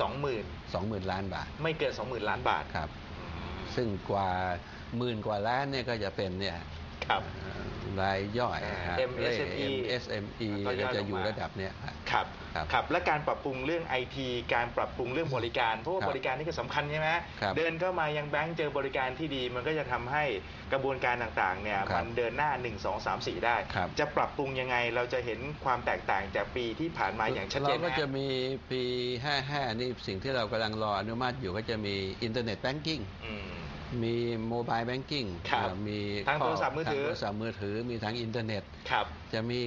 สองหมื่น20,000ล้านบาท ไม่เกินสองหมื่นล้านบาทครับ ซึ่งกว่าหมื่นกว่าล้านเนี่ยก็จะเป็นเนี่ย ครับเอ่อรายย่อยอ่าฮะ MSME SME ก็ย่อยจะอยู่ลงมาระดับเนี้ยครับครับครับครับและการปรับปรุงเรื่องไอทีการปรับปรุงเรื่องบริการเพราะว่าครับบริการนี่ก็สำคัญใช่ไหมครับเดินเข้ามายังแบงก์เจอบริการที่ดี มันก็จะทำให้กระบวนการต่างๆเนี่ยครับมันเดินหน้า 1 2 3 4 ได้ ครับ จะปรับปรุงยังไงเราจะเห็นความแตกต่างจากปีที่ผ่านมาอย่างชัดเจนเราก็นะจะมีปี 55 นี่สิ่งที่เรากำลังรออนุมัติอยู่ก็จะมีอินเทอร์เน็ตแบงกิ้ง อืม มีโมบายแบงกิ้งครับมีทางโทรศัพท์มือถือทางโทรศัพท์มือถือ มีทางอินเทอร์เน็ต ครับ จะมี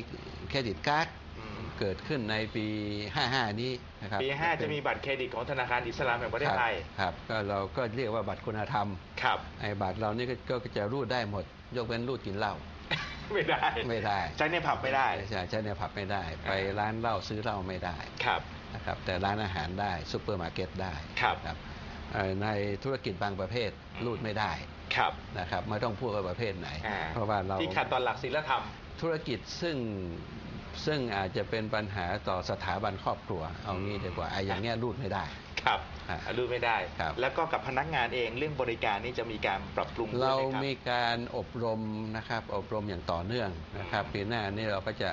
เครดิตการ์ดอืมเกิดขึ้นในปี 55 นี้นะครับ ปี 5 จะมีบัตรเครดิตของธนาคารอิสลามแห่งประเทศไทย ครับครับก็เราก็เรียกว่าบัตรคุณธรรม ครับ ไอ้บัตรเรานี่ก็ก็จะรูดได้หมด ยกเว้นรูดกินเหล้า ไม่ได้ ไม่ได้ ใช้ในผับไม่ได้ ใช่ ใช้ในผับไม่ได้ ไปร้านเหล้าซื้อเหล้าไม่ได้ ครับ นะครับ แต่ร้านอาหารได้ซูเปอร์มาร์เก็ตได้ ครับเอ่อ ในธุรกิจบางประเภทรูดไม่ได้ครับนะครับไม่ต้องพูดว่าประเภทไหนอ่าเพราะว่าเราที่ขัดต่อหลักศีลธรรม ธุรกิจซึ่งซึ่งอาจจะเป็นปัญหาต่อสถาบันครอบครัว เอางี้ดีกว่าไอ้อย่างเงี้ยรูดไม่ได้ครับฮะรู้ไม่ได้ครับแล้วก็กับพนักงานเองเรื่องบริการนี่จะมีการปรับปรุงด้วยเราไหมครับมีการอบรมนะครับอบรมอย่างต่อเนื่องนะครับปีหน้านี่เราก็จะ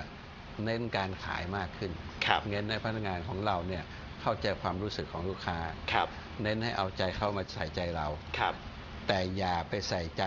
เน้นการขายมากขึ้นครับเน้นในพนักงานของเราเนี่ย เข้าใจความรู้สึกของลูกค้า ครับ เน้นให้เอาใจเข้ามาใส่ใจเรา ครับ แต่อย่าไปใส่ใจ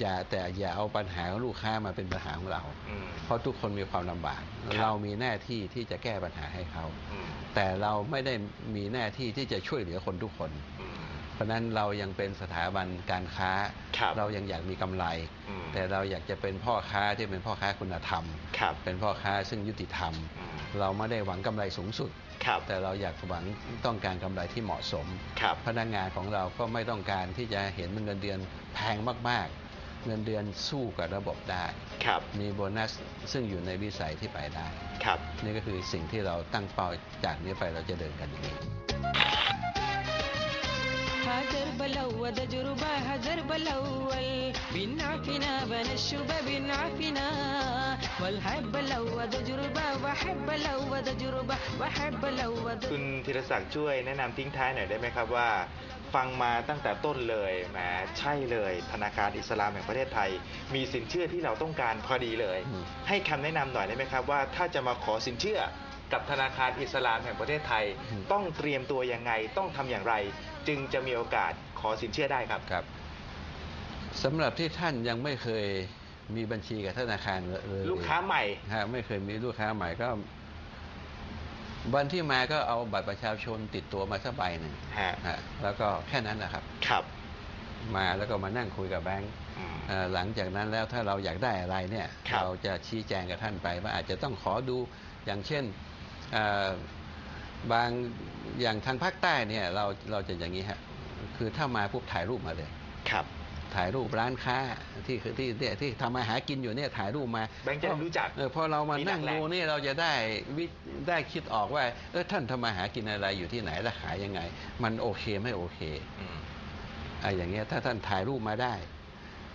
อย่าแต่อย่าเอาปัญหาของลูกค้ามาเป็นปัญหาของเรา อืม เพราะทุกคนมีความลำบาก ครับเรามีหน้าที่ที่จะแก้ปัญหาให้เขา อืม แต่เราไม่ได้มีหน้าที่ที่จะช่วยเหลือคนทุกคน อืม เพราะฉะนั้นเรายังเป็นสถาบันการค้า ครับเรายังอยากมีกำไร อืมแต่เราอยากจะเป็นพ่อค้าที่เป็นพ่อค้าคุณธรรม ครับเป็นพ่อค้าซึ่งยุติธรรม อืม เราไม่ได้หวังกำไรสูงสุดครับแต่เราอยากหวังต้องการกำไรที่เหมาะสมครับพนักงานของเราก็ไม่ต้องการที่จะเห็นเงินเดือนแพงมากๆ เงินเดือนสู้กับระบบได้ครับมีโบนัสซึ่งอยู่ในวิสัยที่ไปได้ครับนี่ก็คือสิ่งที่เราตั้งเป้าจากนี้ไปเราจะเดินกันอย่างนี้ هاجر بلود جربة هجر بلول بنعفنا بنشوبة بنعفنا والحب بلود جربة وحب بلود جربة وحب بلود คุณธีรศักดิ์ช่วยแนะนำทิ้งท้ายหน่อยได้ไหมครับว่า ฟังมาตั้งแต่ต้นเลยแหมใช่เลย ธนาคารอิสลามแห่งประเทศไทย มีสินเชื่อที่เราต้องการพอดีเลย อืม ให้คำแนะนำหน่อยได้ไหมครับว่าถ้าจะมาขอสินเชื่อกับธนาคารอิสลามแห่งประเทศไทย ต้องเตรียมตัวยังไงต้องทำอย่างไร จึงจะมีโอกาสขอสินเชื่อได้ครับ ครับสำหรับที่ท่านยังไม่เคยมีบัญชีกับธนาคารเลยลูกค้าใหม่ฮะไม่เคยมีลูกค้าใหม่ก็ วันที่มาก็เอาบัตรประชาชนติดตัวมาสักใบหนึ่งฮะฮะแล้วก็แค่นั้นนะครับ ครับ มาแล้วก็มานั่งคุยกับแบงค์อืมเอ่อหลังจากนั้นแล้วถ้าเราอยากได้อะไรเนี่ยครับเราจะชี้แจงกับท่านไปว่าอาจจะต้องขอดูอย่างเช่นเอ่อ บางอย่างทางภาคใต้เนี่ยเราเราจะอย่างนี้ฮะคือถ้ามาปุ๊บถ่ายรูปมาเลยครับ ถ่ายรูปร้านค้าที่คือที่ที่ที่ทำมาหากินอยู่เนี่ยถ่ายรูปมาแบงค์จะได้รู้จักเออพอเรามามีหลักนั่งแหล่งดูนี่เราจะได้วิได้คิดออกว่าเออท่านทำมาหากินอะไรอยู่ที่ไหนและขายยังไง มันโอเคไม่โอเคอืมไอ้อย่างเงี้ยถ้าท่านถ่ายรูปมาได้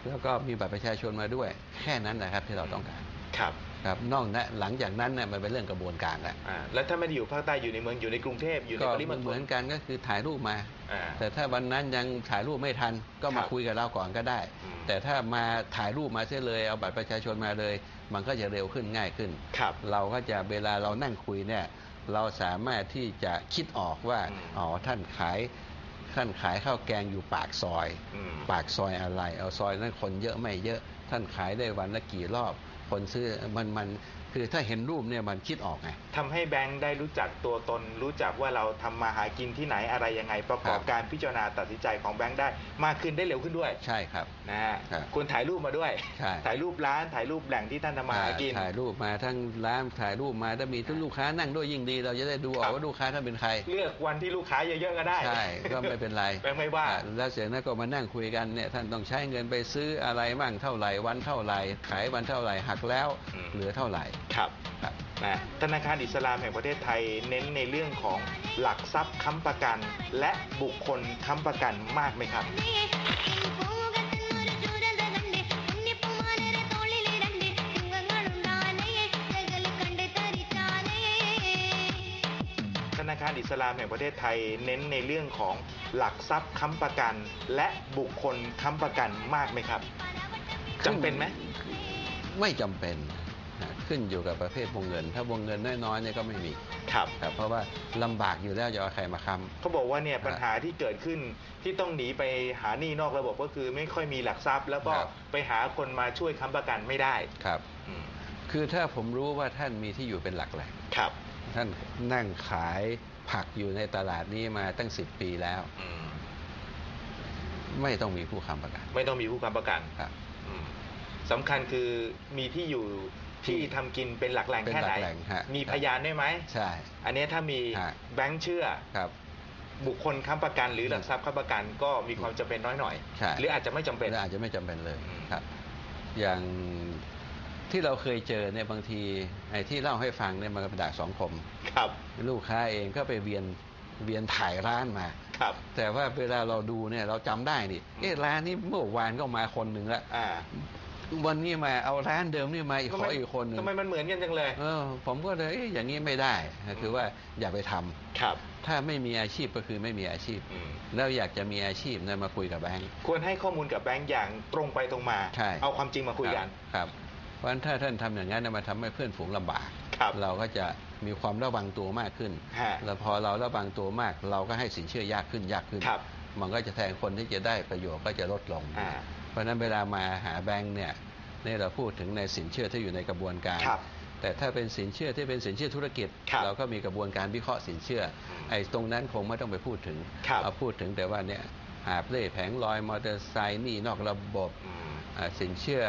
แล้วก็มีบัตรประชาชนมาด้วย แค่นั้นนะครับที่เราต้องการครับ ครับนอกนั้นหลังจากนั้นเนี่ยมันเป็นเรื่องกระบวนการแล้วอ่าแล้วถ้าไม่ได้อยู่ภาคใต้อยู่ในเมืองอยู่ในกรุงเทพอยู่ในก็ปริมณฑเหมืลอนกันก็คือถ่ายรูปมา อ่า แต่ถ้าวันนั้นยังถ่ายรูปไม่ทันก็มาครับคุยกับเราก่อนก็ได้ อืม แต่ถ้ามาถ่ายรูปมาเสียเลยเอาบัตรประชาชนมาเลย มันก็จะเร็วขึ้นง่ายขึ้น ครับ เราก็จะเวลาเรานั่งคุยเนี่ยเราสามารถที่จะคิดออกว่าอืมอ๋อท่านขายท่านขายข้าวแกงอยู่ปากซอย อืมปากซอยอะไร เอาซอยนั้นคนเยอะไม่เยอะ ท่านขายได้วันละกี่รอบ คนซื้อมัน คือถ้าเห็นรูปเนี่ยมันคิดออกไงทำให้แบงค์ได้รู้จักตัวตน รู้จักว่าเราทำมาหากินที่ไหนอะไรยังไงประกอบครับการพิจารณาตัดสินใจของแบงค์ได้มากขึ้นได้เร็วขึ้นด้วย ใช่ครับนะฮะครับคุณถ่ายรูปมาด้วยใช่ถ่ายรูปร้านถ่ายรูปแหล่งที่ท่านทำมาหากินถ่ายรูปมาทั้งร้านถ่ายรูปมาถ้ามีทุกลูกค้านั่งด้วยยิ่งดี เราจะได้ดูอครัอบกว่าลูกค้าท่านเป็นใคร เลือกวันที่ลูกค้าเยอะๆก็ได้ใช่ก็ไม่เป็นไรแบงค์ไม่ว่าอะแล้วเสร็จแล้วก็มานั่งคุยกันเนี่ยท่านต้องใช้เงินไปซื้ออะไรมั่งเท่าไหร่วันเท่าไหร่ขายวันเท่าไหร่หักแล้วอืมเหลือเท่าไหร่ ครับนะธนาคารอิสลามแห่งประเทศไทยเน้นในเรื่องของหลักทรัพย์ค้ำประกัน และบุคคลค้ำประกันมากไหมครับ ธนาคารอิสลามแห่งประเทศไทยเน้นในเรื่องของหลักทรัพย์ค้ำประกัน และบุคคลค้ำประกันมากไหมครับจำเป็นไหมไม่จำเป็น ขึ้นอยู่กับประเภทวงเงิน ถ้าวงเงินน้อยๆเนี่ยก็ไม่มีครับ ครับ เพราะว่าลำบากอยู่แล้วจะเอาใครมาค้เขาบอกว่าเนี่ยปัญหาที่เกิดขึ้นที่ต้องหนีไปหาหนี้นอกระบบก็คือไม่ค่อยมีหลักทรัพย์ แล้วก็ไปหาคนมาช่วยค้ำประกันไม่ได้ำครับ อืมคือถ้าผมรู้ว่าท่านมีที่อยู่เป็นหลักแหล่งครับท่านนั่งขายผักอยู่ในตลาดนี้มาตั้งสิบปีแล้ว อืมไม่ต้องมีผู้ค้ำประกันไม่ต้องมีผู้ค้ำประกันครับ อืมสำคัญคือมีที่อยู่ ที่ทำกินเป็นหลักแหล่งเป็นแค่ไหนหลักแหล่งฮะมีพยานได้ไหม ใช่ อันเนี้ยถ้ามีฮะ แบงค์เชื่อ ครับ บุคคลค้ำประกันหรือหลักทรัพย์ค้ำประกันก็มีความจำเป็นน้อยหน่อย ใช่ หรืออาจจะไม่จำเป็น และอาจจะไม่จำเป็นเลยอืม ครับ อย่างที่เราเคยเจอเนี่ยบางทีไอ้ที่เล่าให้ฟังเนี่ยมันเป็นด่างสองคม ครับ ลูกค้าเองก็ไปเวียนเวียนถ่ายร้านมา ครับ แต่ว่าเวลาเราดูเนี่ยเราจำได้นี่เอ๊ะร้านนี้เมื่อวานก็มาคนหนึ่งละอ่า วันนี้มาเอาร้านเดิมนี่มาอีกขทำอไมอีกคนหนึ่งทำไมมันเหมือนกันจังเลยเออผมก็เลยเอ๊ะอย่างนี้ไม่ได้คือว่าอย่าไปทำครับ ถ้าไม่มีอาชีพก็คือไม่มีอาชีพอืมแล้วอยากจะมีอาชีพเนี่ยมาคุยกับแบงค์ควรให้ข้อมูลกับแบงค์อย่างตรงไปตรงมาใช่เอาความจริงมาคุยกันครับเพราะฉะนั้นถ้าท่านทำอย่างนั้นเนี่ยมันทำให้เพื่อนฝูงลำบากครับเราก็จะมีความระวังตัวมากขึ้นฮะแล้วพอเราระวังตัวมาก เราก็ให้สินเชื่อยากขึ้นยากขึ้นครับมันก็จะแทนคนที่จะได้ประโยชน์ก็จะลดลงอ่าเพ ราะฉะนั้นเวลามาหาแบงค์เนี่ยนี่เราพูดถึงในสินเชื่อที่อยู่ในกระบวนการ ครับแต่ถ้าเป็นสินเชื่อที่เป็นสินเชื่อธุรกิจ ครับเราก็มีกระบวนการวิเคราะห์สินเชื่ออมไอ้ตรงนั้นคงไม่ต้องไปพูดถึงครับเอาพูดถึงแต่ว่าเนี่ยหาบเล่แผงลอยมอเตอร์ไซค์หนี่นอกระบบอืมอ่าสินเชื่อ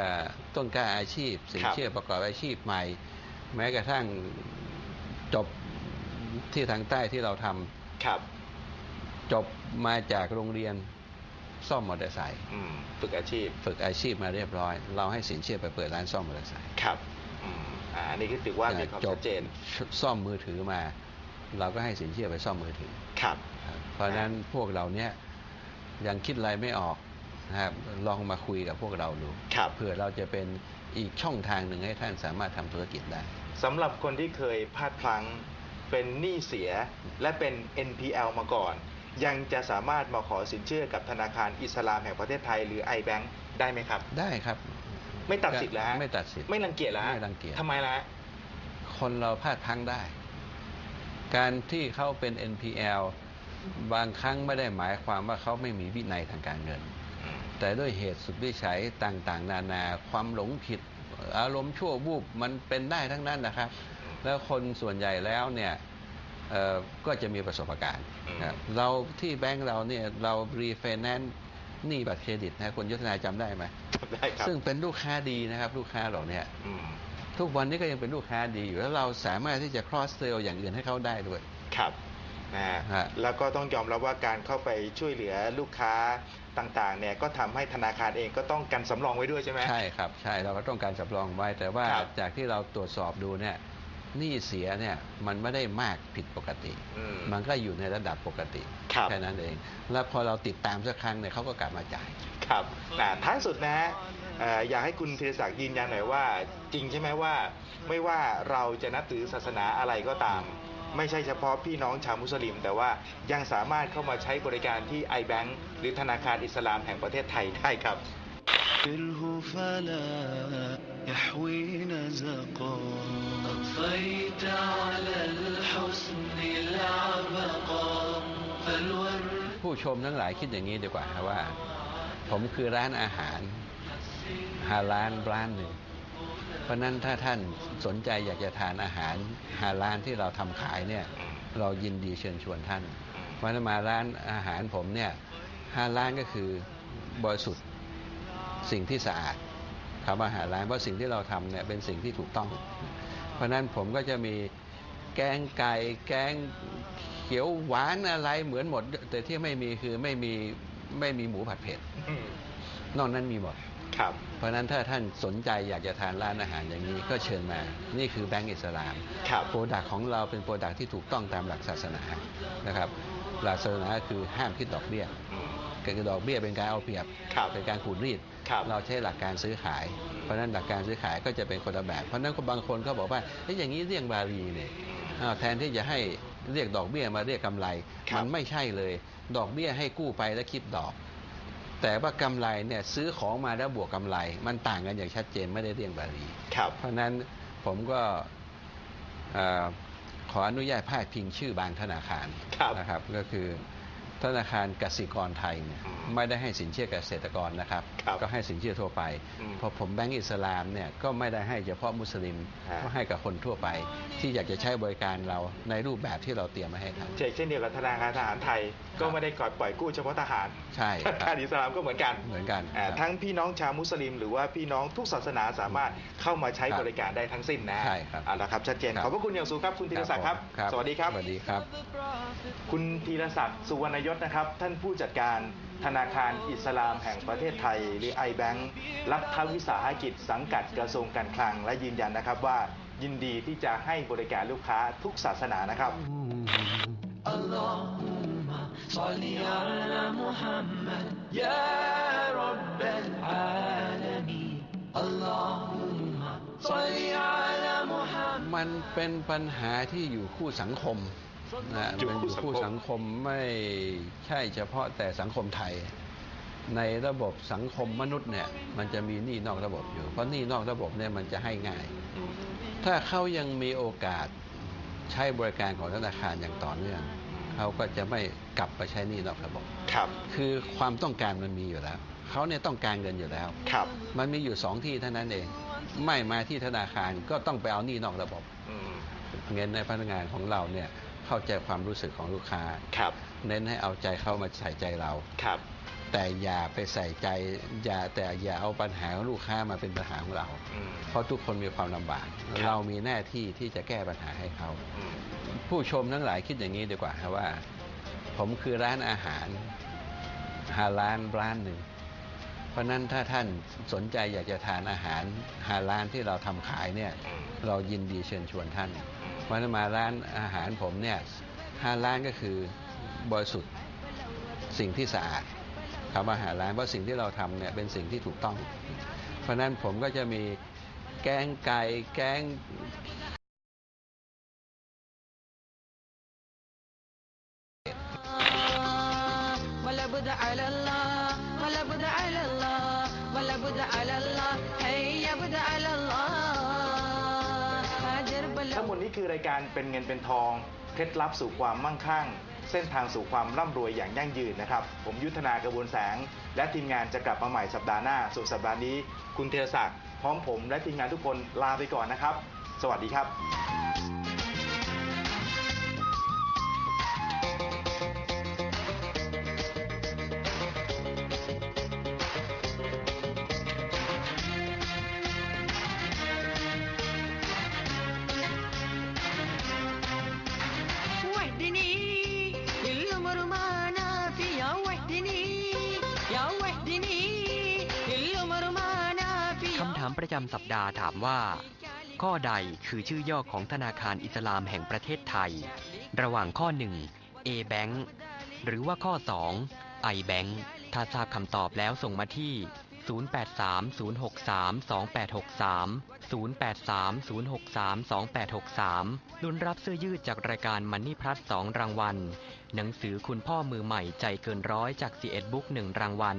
ต้นกล้าอาชีพ สินครับเชื่อประกอบอาชีพใหม่ แม้กระทั่งจบที่ทางใต้ที่เราทำ ครับ จบมาจากโรงเรียน ซ่อมมอเตอร์ไซค์อืมฝึกอาชีพ ฝึกอาชีพมาเรียบร้อย เราให้สินเชื่อไปเปิดร้านซ่อมมอเตอร์ไซค์ครับอืมอ่าอันนี่คือถือว่ามีความจชับดเจนซ่อมมือถือมา เราก็ให้สินเชื่อไปซ่อมมือถือครับครับ เพราะฉะนั้นพวกเราเนี่ยยังคิดอะไรไม่ออกนะครับลองมาคุยกับพวกเราดูครับ เผื่อเราจะเป็นอีกช่องทางหนึ่งให้ท่านสามารถทำธุรกิจได้ สำหรับคนที่เคยพลาดพลั้งเป็นหนี้เสียและเป็น NPL มาก่อน ยังจะสามารถมาขอสินเชื่อกับธนาคารอิสลามแห่งประเทศไทยหรือ iBank ได้ไหมครับ ได้ครับ ไม่ตัดสิทธิ์แล้วไม่ตัดสิทธิ์ไม่รังเกียจแล้วไม่รังเกียจทำไมล่ะคนเราพลาดพลั้งได้ การที่เขาเป็น NPL บางครั้งไม่ได้หมายความว่าเขาไม่มีวินัยทางการเงิน แต่ด้วยเหตุสุดวิสัยต่างๆ นานาความหลงผิด อารมณ์ชั่ววูบมันเป็นได้ทั้งนั้นนะครับ แล้วคนส่วนใหญ่แล้วเนี่ยเอ่อ ก็จะมีประสบการณ์อืมนะครับเราที่แบงก์เราเนี่ยเรารีไฟแนนซ์หนี้บัตรเครดิตนะคุณยุทธนาจำได้ไหมได้ครับซึ่งเป็นลูกค้าดีนะครับลูกค้าเราเนี่ยอืมทุกวันนี้ก็ยังเป็นลูกค้าดีอยู่แล้วเราสามารถที่จะ cross sell อย่างอื่นให้เขาได้ด้วยครับนะฮะฮะแล้วก็ต้องยอมรับว่าการเข้าไปช่วยเหลือลูกค้าต่างๆเนี่ยก็ทำให้ธนาคารเองก็ต้องกันสำรองไว้ด้วยใช่ไหมใช่ครับใช่เราก็ต้องการสำรองไว้แต่ว่าครับจากที่เราตรวจสอบดูเนี่ย หนี้เสียเนี่ยมันไม่ได้มากผิดปกติ อืม มันก็อยู่ในระดับปกติ ครับ แค่นั้นเอง แล้วพอเราติดตามสักครั้งเนี่ยเขาก็กลับมาจ่าย ครับนะท้ายสุดนะฮะเอ่ออยากให้คุณธีรศักดิ์ยืนยันหน่อยว่า จริงใช่ไหมว่า ไม่ว่าเราจะนับถือศาสนาอะไรก็ตาม ไม่ใช่เฉพาะพี่น้องชาวมุสลิม แต่ว่ายังสามารถเข้ามาใช้บริการที่ iBank หรือธนาคารอิสลามแห่งประเทศไทยได้ครับ كره فلا يحوي نزقا أضفيت على الحسن العبقا فالورد ผู้ชมทั้งหลายคิดอย่างนี้ดีกว่าครับว่า ผมคือร้านอาหารฮาลานร้านหนึ่ง เพราะฉะนั้นถ้าท่านสนใจอยากจะทานอาหารฮาลานที่เราทำขายเนี่ย เรายินดีเชิญชวนท่าน เพราะฉะนั้นมาร้านอาหารผมเนี่ยฮาลานก็คือบริสุทธิ์สิ่งที่สะอาดคำว่าฮาลานเพราะสิ่งที่เราทำเนี่ยเป็นสิ่งที่ถูกต้อง เพ ราะฉะนั้นผมก็จะมีแกงไก่แกงเขียวหวานอะไรเหมือนหมด แต่ที่ไม่มีคือไม่มีไม่มีหมูผัดเผ็ดอืมนอกนั้นมีหมดครับเพราะฉะนั้นถ้าท่านสนใจอยากจะทานร้านอาหารอย่างนี้ก็เชิญมา นี่คือแบงก์อิสลามครับโปรดักของเราเป็นโปรดักที่ถูกต้องตามหลักศาสนานะครับ หลักศาสนาคือห้ามคิดดอกเบี้ย อืมคือดอกเบี้ยเป็นการเอาเปรียบครับเป็นการขูดรีดครับเราใช้หลักการซื้อขาย เพราะฉะนั้นหลักการซื้อขายก็จะเป็นคนละแบบ เพราะฉะนั้นบางคนก็บอกว่าเฮ้ยอย่างนี้เลี่ยงบาลีเนี่ยอ้าวแทนที่จะให้เรียกดอกเบี้ยมาเรียกกำไรครับมันไม่ใช่เลย ดอกเบี้ยให้กู้ไปแล้วคิดดอก แต่ว่ากำไรเนี่ยซื้อของมาแล้วบวกกำไร มันต่างกันอย่างชัดเจนไม่ได้เรียงบาลีครับเพราะฉะนั้นผมก็เอ่อขออนุญาตพาดพิงชื่อบางธนาคารครับนะครับก็คือ ธนาคารกสิกรไทยเนี่ยอืมไม่ได้ให้สินเชื่อเกษตรกรนะครับ ครับก็ให้สินเชื่อทั่วไป อืมพอผมแบงก์อิสลามเนี่ยก็ไม่ได้ให้เฉพาะมุสลิมฮะ ก็ให้กับคนทั่วไป ที่อยากจะใช้บริการเราในรูปแบบที่เราเตรียมมาให้เขาเช่นเดียวกับธนาคารทหารไทย ก็ไม่ได้ก่อยปล่อยกู้เฉพาะทหารใช่ครับธนาคารอิสลามก็เหมือนกันเหมือนกันอ่าครับทั้งพี่น้องชาวมุสลิม หรือว่าพี่น้องทุกศาสนาสามารถเข้ามาใช้ครับบริการได้ทั้งสิ้นนะใช่ครับเอาละครับชัดเจนครับ ขอบพระคุณอย่างสูงครับคุณธีรศักดิ์ครับผมสวัสดีครับ สวัสดีครับ คุณธีรศักดิ์สุวรรณยศนะครับ ท่านผู้จัดการธนาคารอิสลามแห่งประเทศไทย หรือไอแบงค์รัฐวิสาหกิจสังกัดกระทรวงการคลัง และยืนยันนะครับว่ายินดีที่จะให้บริการลูกค้าทุกศาสนานะครับมันเป็นปัญหาที่อยู่คู่สังคม นะอยู่มันอคู่ยู่สังคมคู่สังคมไม่ใช่เฉพาะแต่สังคมไทย ในระบบสังคมมนุษย์เนี่ย มันจะมีหนี้นอกระบบอยู่ เพราะหนี้นอกระบบเนี่ยมันจะให้ง่าย ถ้าเขายังมีโอกาสใช้บริการของธนาคารอย่างต่อเนื่องเขาก็จะไม่กลับไปใช้หนี้นอกระบบครับ คือความต้องการมันมีอยู่แล้วเขาเนี่ยต้องการเงินอยู่แล้วครับ มันมีอยู่สองที่เท่านั้นเอง ไม่มาที่ธนาคารก็ต้องไปเอาหนี้นอกระบบอืมเงินในพนักงานของเราเนี่ย เข้าใจความรู้สึกของลูกค้า ครับ เน้นให้เอาใจเข้ามาใส่ใจเรา ครับ แต่อย่าไปใส่ใจอย่าแต่อย่าเอาปัญหาของลูกค้ามาเป็นปัญหาของเรา อืม เพราะทุกคนมีความลำบาก ครับ เรามีหน้าที่ที่จะแก้ปัญหาให้เขา อืม ผู้ชมทั้งหลายคิดอย่างนี้ดีกว่าครับว่า ผมคือร้านอาหารฮาลานร้านหนึ่ง เพราะฉะนั้นถ้าท่านสนใจอยากจะทานอาหารฮาลานที่เราทำขายเนี่ยอืมเรายินดีเชิญชวนท่านอืมเพราะฉะนั้นมาร้านอาหารผมเนี่ยฮาลานก็คือบริสุทธิ์สิ่งที่สะอาดคำว่าฮาลานเพราะสิ่งที่เราทำเนี่ยเป็นสิ่งที่ถูกต้อง เพราะฉะนั้นผมก็จะมีแกงไก่แกง ชื่อรายการเป็นเงินเป็นทอง เคล็ดลับสู่ความมั่งคั่ง เส้นทางสู่ความร่ำรวยอย่างยั่งยืนนะครับ ผมยุทธนากระบวนแสง และทีมงานจะกลับมาใหม่สัปดาห์หน้าสุดสัปดาห์นี้ คุณเทศักดิ์พร้อมผมและทีมงานทุกคนลาไปก่อนนะครับ สวัสดีครับำสัปดาห์ถามว่า ข้อใดคือชื่อย่อของธนาคารอิสลามแห่งประเทศไทย ระหว่างข้อ 1 A Bank หรือว่าข้อ 2 I Bank ถ้าทราบคำตอบแล้วส่งมาที่ 0830632863 0830632863 ลุ้นรับเสื้อยืดจากรายการมันนี่พลัส2รางวัล หนังสือคุณพ่อมือใหม่ใจเกินร้อยจาก c ีเอ็ดบุ๊ก1รางวัล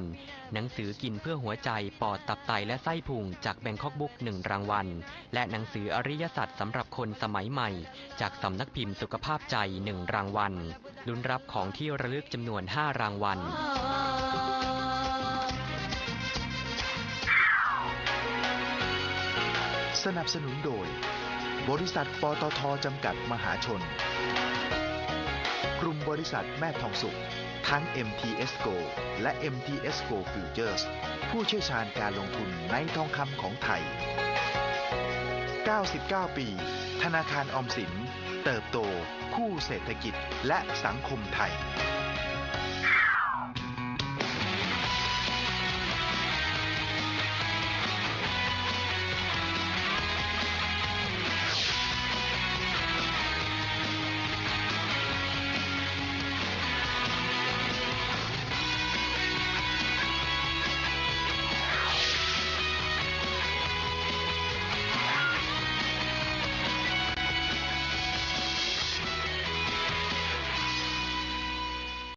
หนังสือกินเพื่อหัวใจปอดตับไตและไส้พุงจากแบงคอกบุ๊ก1รางวัล และหนังสืออริยสัจสำหรับคนสมัยใหม่ จากสำนักพิมพ์สุขภาพใจ1รางวัล ลุ้นรับของที่ระลึกจำนวน 5 รางวัล สนับสนุนโดย บริษัทปตทจำกัดมหาชน กลุ่มบริษัทแม่ทองสุข ทั้ง MTS GO และ MTS GO Futures ผู้เชี่ยวชาญการลงทุนในทองคำของไทย 99 ปี ธนาคารออมสิน เติบโต คู่เศรษฐกิจและสังคมไทย